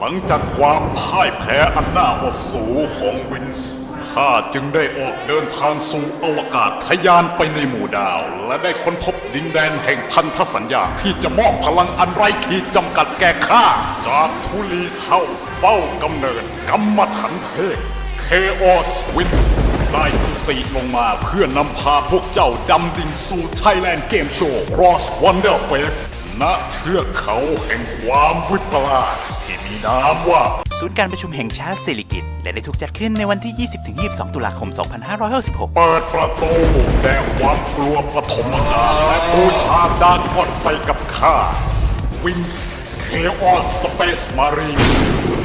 หลังจากความพ่ายแพ้อันน่าอดสูของวินส์ข้าจึงได้ออกเดินทางสู่อวกาศทะยานไปในหมู่ดาว และได้ค้นพบดินแดนแห่งพันธสัญญาที่จะมอบพลังอันไร้ขีดจำกัดแก่ข้า จากทุลีเท่าเฝ้ากำเนิดกรรมฐานเทพ Chaos Wins ได้จุติลงมาเพื่อนำพาพวกเจ้าดำดิ่งสู่ Thailand Game Show Cross Wonder Fest ณเทือกเขาแห่งความวิปลาสที่มีนามว่า ศูนย์การประชุมแห่งชาติเศรษฐกิจและได้ถูกจัดขึ้นในวันที่ 20-22 ตุลาคม 2566 เปิดประตูแด่ความกลัวปฐมกาลและบูชาดานก่อนไปกับข้า Wings Chaos Space Marine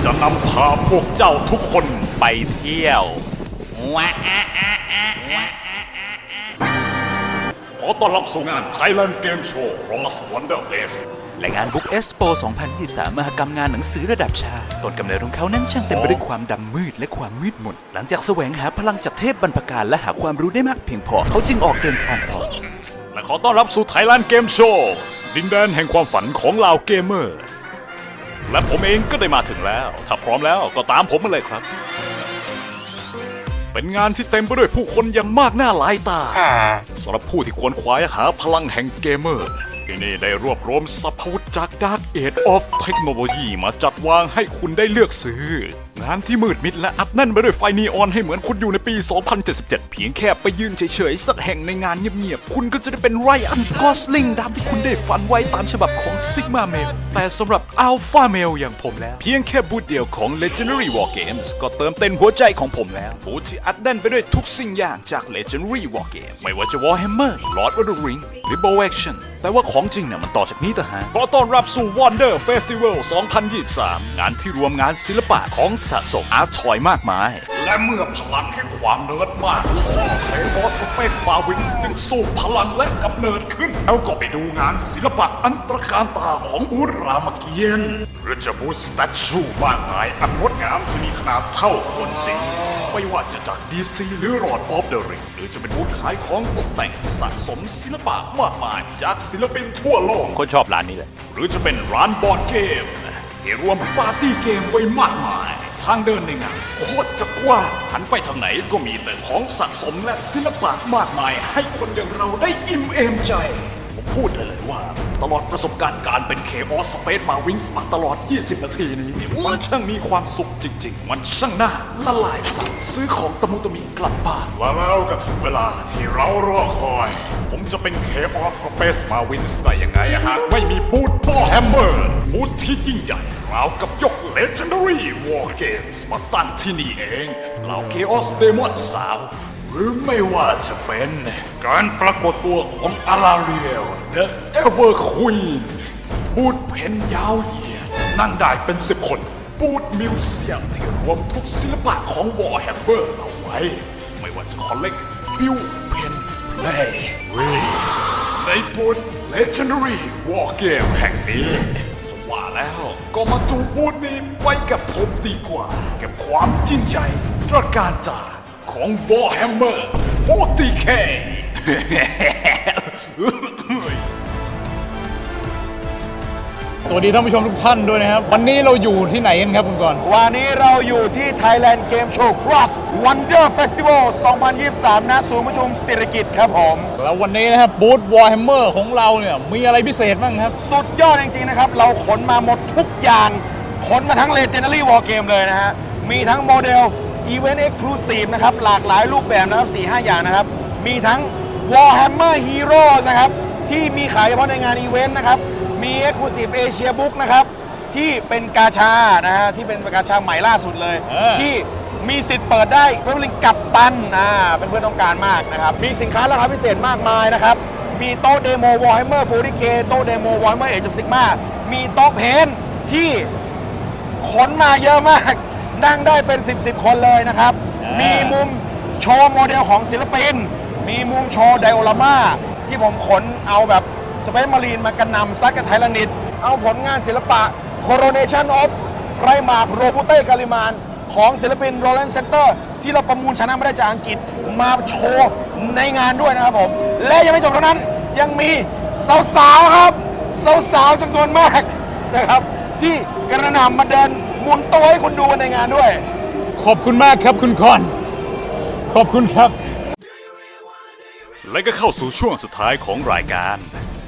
จะนำพาพวกเจ้าทุกคนไปเที่ยว ว้าอะอะอะอะขอต้อนรับสู่งาน Thailand Game Show Cross Wonder Fest และงาน Book Expo 2023 มหกรรมงานหนังสือระดับชาติต้นกำเนิดของเขานั้นช่างเต็มไปด้วยความดำมืดและความมืดมน หลังจากแสวงหาพลังจากเทพบรรพการและหาความรู้ได้มากเพียงพอ เขาจึงออกเดินทางต่อ และขอต้อนรับสู่ Thailand Game Show ดินแดนแห่งความฝันของเหล่าเกมเมอร์ และผมเองก็ได้มาถึงแล้ว ถ้าพร้อมแล้วก็ตามผมมาเลยครับ เป็นงานที่เต็มไปด้วยผู้คนอย่างมากหน้าหลายตาสำหรับผู้ที่ควรคว้าหาพลังแห่งเกมเมอร์ ที่นี่ได้รวบรวมสรรพวุธจาก Dark Age of Technology มาจัดวางให้คุณได้เลือกซื้อ งานที่มืดมิดและอัดแน่นไปด้วยไฟนีออนให้เหมือนคุณอยู่ในปี 2077 เพียงแค่ไปยืนเฉยๆ สักแห่งในงานเงียบๆ คุณก็จะได้เป็นไรอันกอสลิงตามที่คุณได้ฝันไว้ตามฉบับของ Sigma Male แต่สำหรับ Alpha Male อย่างผมแล้ว เพียงแค่บูธเดียวของ Legendary War Games ก็เติมเต็มหัวใจของผมแล้วบูธที่อัดแน่นไปด้วยทุกสิ่งอย่างจาก Legendary War Games ไม่ว่าจะ Warhammer Lord of the Ring หรือ Bow Action แต่ว่าของจริงเนี่ยมันต่อจากนี้ต่างหากขอต้อนรับสู่ Wonder Festival 2023 งานที่รวมงานศิลปะของสะสมอาร์ตทอยมากมาย และเมื่อพลังแห่งความเนิร์ดมากพอไคบอสสเปซมาวินส์จึงสู้พลังและกำเนิดขึ้น แล้วก็ไปดูงานศิลปะอันตรการตาของบูธรามเกียรติ์หรือจะบูธสแตชูมากมายอันงดงามที่มีขนาดเท่าคนจริงไม่ว่าจะจากดีซีหรือรอดออฟเดอะริงหรือจะเป็นบูธขายของตกแต่งสะสมศิลปะมากมายจากศิลปินทั่วโลกคนชอบร้านนี้เลย หรือจะเป็นร้านบอร์ดเกมที่รวมปาร์ตี้เกมไว้มากมายทางเดินในงานโคตรจะกว้างหันไปทางไหนก็มีแต่ของสะสมและศิลปะมากมาย ให้คนอย่างเราได้อิ่มเอมใจ ผมพูดได้เลยว่า ตลอดประสบการณ์การเป็นเคออสสเปซมาวิงส์มาตลอด 20 นาทีนี้มันช่างมีความสุขจริง ๆ มันช่างน่าละลายสับซื้อของตะมุตะมิกลับบ้าน และแล้วก็ถึงเวลาที่เรารอคอย จะเป็นเคออสสเปซมาวินส์ได้ยังไงหากไม่มีบูธบอแฮมเมอร์บูธที่ยิ่งใหญ่ราวกับยก Legendary War Games มาตั้งที่นี่เองเหล่าเคออสเดมอนสาว หรือไม่ว่าจะเป็น การปรากฏตัวของอาราเรียล The Ever Queen บูธเพนยาวเหยียดนั่งได้เป็นสิบคน บูธมิวเซียมที่รวมทุกศิลปะของวอร์แฮมเบอร์เอาไว้ ไม่ว่าจะคอลเลกบิวเพน เพลย์ในบูธ Legendary War Game แห่งนี้ผมว่าแล้วก็มาดูบูธนี้ไปกับผมดีกว่า กับความยิ่งใหญ่ตระการตาของ Warhammer 40k สวัสดีท่านผู้ชมทุกท่านด้วยนะครับ วันนี้เราอยู่ที่ไหนกันครับคุณกรณ์วันนี้เราอยู่ที่ Thailand Game Show Cross Wonder Festival 2023 ณศูนย์ประชุมศิริกิตครับผม แล้ววันนี้นะครับบูธวอร์แฮมเมอร์ของเราเนี่ยมีอะไรพิเศษบ้างครับ สุดยอดจริง ๆ นะครับ เราขนมาหมดทุกอย่าง ขนมาทั้ง Legendary War Game เลยนะฮะ มีทั้งโมเดล Event Exclusive นะครับ หลากหลายรูปแบบนะครับ 4-5 อย่างนะครับ มีทั้ง Warhammer Hero นะครับ ที่มีขายเฉพาะในงานอีเวนต์นะครับ มี Exclusive Asia Book นะครับ ที่เป็นกาชานะฮะที่เป็นกาชาใหม่ล่าสุดเลย เออ ที่มีสิทธิ์เปิดได้เพื่อเป็นกับตันอ่าเป็นเพื่อนต้องการมากนะครับ มีสินค้าราคาพิเศษมากมายนะครับ มีโต๊ะเดโมวอลไฮเมอร์โ k เคโต๊ะเดโมวอลไฮเมอร์เอจซิกมามีโต๊ะเพนท์ที่ ขนมาเยอะมาก นั่งได้เป็น 10บสคนเลยนะครับ อ่ามี มีมุมโชว์โมเดลของศิลปิน มีมุมโชว์ไดโอลาม่าที่ผมขนเอาแบบ สเปซมารีนมากระหนำซัดกับไทยแลนดิตเอาผลงานศิลปะ Coronation of ไรมาร์กโรบูเต้กาลิมาน ของศิลปินโรแลนด์เซนเตอร์ ที่เราประมูลชนะไม่ได้จากอังกฤษมาโชว์ในงานด้วยนะครับผม และยังไม่จบเท่านั้นยังมีสาวๆครับ สาวๆจำนวนมากนะครับ ที่กระหนำมาเดินหมุนตัวให้คุณดูในงานด้วย ขอบคุณมากครับคุณคอน ขอบคุณครับ และก็เข้าสู่ช่วงสุดท้ายของรายการ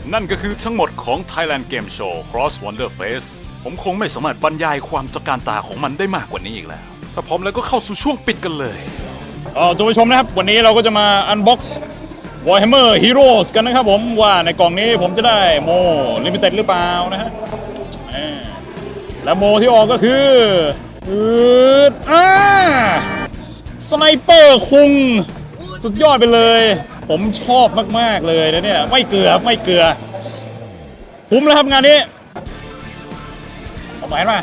นั่นก็คือทั้งหมดของ Thailand Game Show Cross Wonder Face ผมคงไม่สามารถบรรยายความตระการตาของมันได้มากกว่านี้อีกแล้ว ถ้าพร้อมแล้วก็เข้าสู่ช่วงปิดกันเลยเอ่อท่านผู้ชมนะครับ วันนี้เราก็จะมา unbox Warhammer Heroes กันนะครับผมว่าในกล่องนี้ผมจะได้โมลิมิเต็ดหรือเปล่านะฮะอ่าและโมที่ออกก็คืออืดอ่าสไนเปอร์คุง สุดยอดไปเลย ผมชอบมาก ๆ เลยนะเนี่ย ไม่เกลือไม่เกลือคุ้มแล้วครับงานนี้เอาแหวนมา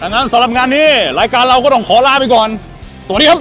ดังนั้นสำหรับงานนี้ รายการเราก็ต้องขอลาไปก่อน สวัสดีครับ